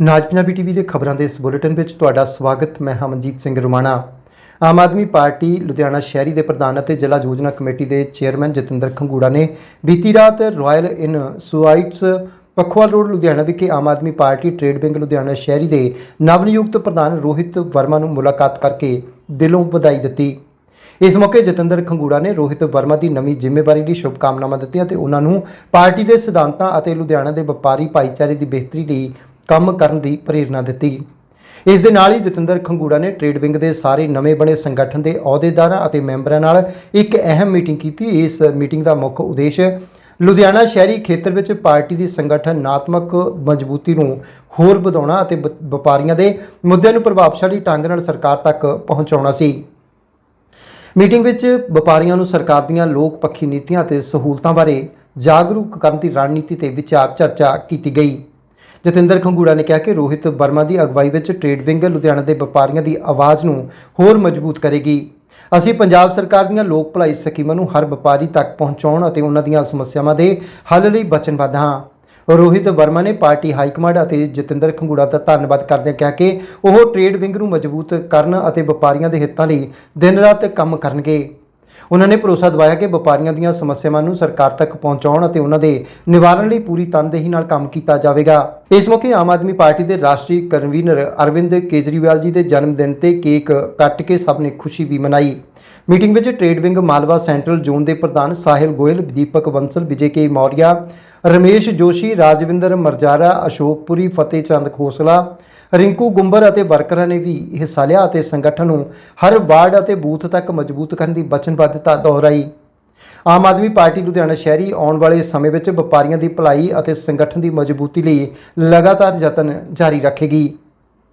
ਨਾਜ Punjabi TV ਦੇ ਖਬਰਾਂ ਦੇ ਇਸ ਬੁਲੇਟਿਨ ਵਿੱਚ ਤੁਹਾਡਾ ਸਵਾਗਤ, ਮੈਂ ਹਮਨਜੀਤ ਸਿੰਘ ਰੁਮਾਣਾ। ਆਮ ਆਦਮੀ ਪਾਰਟੀ ਲੁਧਿਆਣਾ ਸ਼ਹਿਰੀ ਦੇ ਪ੍ਰਧਾਨ ਅਤੇ ਜ਼ਿਲ੍ਹਾ ਯੋਜਨਾ ਕਮੇਟੀ ਦੇ ਚੇਅਰਮੈਨ ਜਤਿੰਦਰ ਖੰਗੂੜਾ ਨੇ ਬੀਤੀ ਰਾਤ royal inn suites Pakhowal road, Ludhiana ਵਿਖੇ Aam Aadmi party trade bank Ludhiana ਸ਼ਹਿਰੀ ਦੇ ਨਵਨਿਯੁਕਤ ਪ੍ਰਧਾਨ ਰੋਹਿਤ ਵਰਮਾ ਨੂੰ ਮੁਲਾਕਾਤ ਕਰਕੇ ਦਿਲੋਂ ਵਧਾਈ ਦਿੱਤੀ। ਇਸ ਮੌਕੇ ਜਤਿੰਦਰ ਖੰਗੂੜਾ ਨੇ ਰੋਹਿਤ ਵਰਮਾ ਦੀ ਨਵੀਂ ਜ਼ਿੰਮੇਵਾਰੀ ਲਈ ਸ਼ੁਭਕਾਮਨਾਵਾਂ ਦਿੱਤੀਆਂ ਤੇ ਉਹਨਾਂ ਨੂੰ ਪਾਰਟੀ ਦੇ ਸਿਧਾਂਤਾਂ ਅਤੇ ਲੁਧਿਆਣਾ ਦੇ ਵਪਾਰੀ ਭਾਈਚਾਰੇ ਦੀ ਬਿਹਤਰੀ ਲਈ ਕੰਮ ਕਰਨ ਦੀ ਪ੍ਰੇਰਣਾ ਦਿੱਤੀ। ਇਸ ਦੇ ਨਾਲ ਹੀ ਜਤਿੰਦਰ ਖੰਗੂੜਾ ਨੇ ਟ੍ਰੇਡ ਵਿੰਗ ਦੇ ਸਾਰੇ ਨਵੇਂ ਬਣੇ ਸੰਗਠਨ ਦੇ ਅਹੁਦੇਦਾਰਾਂ ਅਤੇ ਮੈਂਬਰਾਂ ਨਾਲ ਇੱਕ ਅਹਿਮ ਮੀਟਿੰਗ ਕੀਤੀ। ਇਸ ਮੀਟਿੰਗ ਦਾ ਮੁੱਖ ਉਦੇਸ਼ ਲੁਧਿਆਣਾ ਸ਼ਹਿਰੀ ਖੇਤਰ ਵਿੱਚ ਪਾਰਟੀ ਦੀ ਸੰਗਠਨਾਤਮਕ ਮਜ਼ਬੂਤੀ ਨੂੰ ਹੋਰ ਵਧਾਉਣਾ ਅਤੇ ਵ- ਵਪਾਰੀਆਂ ਦੇ ਮੁੱਦਿਆਂ ਨੂੰ ਪ੍ਰਭਾਵਸ਼ਾਲੀ ਢੰਗ ਨਾਲ ਸਰਕਾਰ ਤੱਕ ਪਹੁੰਚਾਉਣਾ ਸੀ। ਮੀਟਿੰਗ ਵਿੱਚ ਵਪਾਰੀਆਂ ਨੂੰ ਸਰਕਾਰ ਦੀਆਂ ਲੋਕ ਪੱਖੀ ਨੀਤੀਆਂ ਅਤੇ ਸਹੂਲਤਾਂ ਬਾਰੇ ਜਾਗਰੂਕ ਕਰਨ ਦੀ ਰਣਨੀਤੀ ਤੇ ਵਿਚਾਰ ਚਰਚਾ ਕੀਤੀ ਗਈ। ਜਤਿੰਦਰ ਖੰਗੂੜਾ ਨੇ ਕਿਹਾ ਕਿ ਰੋਹਿਤ ਵਰਮਾ ਦੀ ਅਗਵਾਈ ਵਿੱਚ ਟ੍ਰੇਡ ਵਿੰਗ ਲੁਧਿਆਣਾ ਦੇ ਵਪਾਰੀਆਂ ਦੀ ਆਵਾਜ਼ ਨੂੰ ਹੋਰ ਮਜ਼ਬੂਤ ਕਰੇਗੀ। ਅਸੀਂ ਪੰਜਾਬ ਸਰਕਾਰ ਦੀਆਂ ਲੋਕ ਭਲਾਈ ਸਕੀਮਾਂ ਨੂੰ ਹਰ ਵਪਾਰੀ ਤੱਕ ਪਹੁੰਚਾਉਣ ਅਤੇ ਉਹਨਾਂ ਦੀਆਂ ਸਮੱਸਿਆਵਾਂ ਦੇ ਹੱਲ ਲਈ ਵਚਨਬੱਧ ਹਾਂ। ਰੋਹਿਤ ਵਰਮਾ ਨੇ ਪਾਰਟੀ ਹਾਈ ਕਮਾਂਡ ਅਤੇ ਜਤਿੰਦਰ ਖੰਗੂੜਾ ਦਾ ਧੰਨਵਾਦ ਕਰਦਿਆਂ ਕਿਹਾ ਕਿ ਉਹ ਟ੍ਰੇਡ ਵਿੰਗ ਨੂੰ ਮਜ਼ਬੂਤ ਕਰਨ ਅਤੇ ਵਪਾਰੀਆਂ ਦੇ ਹਿੱਤਾਂ ਲਈ ਦਿਨ ਰਾਤ ਕੰਮ ਕਰਨਗੇ। ਉਹਨਾਂ ਨੇ ਭਰੋਸਾ ਦਿਵਾਇਆ ਕਿ ਵਪਾਰੀਆਂ ਦੀਆਂ ਸਮੱਸਿਆਵਾਂ ਨੂੰ ਸਰਕਾਰ ਤੱਕ ਪਹੁੰਚਾਉਣ ਅਤੇ ਉਹਨਾਂ ਦੇ ਨਿਵਾਰਨ ਲਈ ਪੂਰੀ ਤਨਦੇਹੀ ਨਾਲ ਕੰਮ ਕੀਤਾ ਜਾਵੇਗਾ। ਇਸ ਮੌਕੇ ਆਮ ਆਦਮੀ ਪਾਰਟੀ ਦੇ ਰਾਸ਼ਟਰੀ ਕਨਵੀਨਰ ਅਰਵਿੰਦ ਕੇਜਰੀਵਾਲ ਜੀ ਦੇ ਜਨਮ ਦਿਨ ਤੇ ਕੇਕ ਕੱਟ ਕੇ ਸਭ ਨੇ ਖੁਸ਼ੀ ਵੀ ਮਨਾਈ। ਮੀਟਿੰਗ ਵਿੱਚ trade wing Malwa central zone ਦੇ ਪ੍ਰਧਾਨ ਸਾਹਿਲ ਗੋਇਲ, ਦੀਪਕ ਬੰਸਲ, ਵਿਜੇ ਕੇ ਮੌਰਿਆ, ਰਮੇਸ਼ ਜੋਸ਼ੀ, ਰਾਜਵਿੰਦਰ ਮਰਜਾਰਾ, ਅਸ਼ੋਕਪੁਰੀ, ਫਤਿਹ ਚੰਦ ਖੋਸਲਾ, ਰਿੰਕੂ ਗੁੰਬਰ ਅਤੇ ਵਰਕਰਾਂ ਨੇ ਵੀ ਹਿੱਸਾ ਲਿਆ ਅਤੇ ਸੰਗਠਨ ਨੂੰ ਹਰ ਵਾਰਡ ਅਤੇ ਬੂਥ ਤੱਕ ਮਜ਼ਬੂਤ ਕਰਨ ਦੀ ਵਚਨਬੱਧਤਾ ਦੁਹਰਾਈ। ਆਮ ਆਦਮੀ ਪਾਰਟੀ ਲੁਧਿਆਣਾ ਸ਼ਹਿਰੀ ਆਉਣ ਵਾਲੇ ਸਮੇਂ ਵਿੱਚ ਵਪਾਰੀਆਂ ਦੀ ਭਲਾਈ ਅਤੇ ਸੰਗਠਨ ਦੀ ਮਜ਼ਬੂਤੀ ਲਈ ਲਗਾਤਾਰ ਯਤਨ ਜਾਰੀ ਰੱਖੇਗੀ।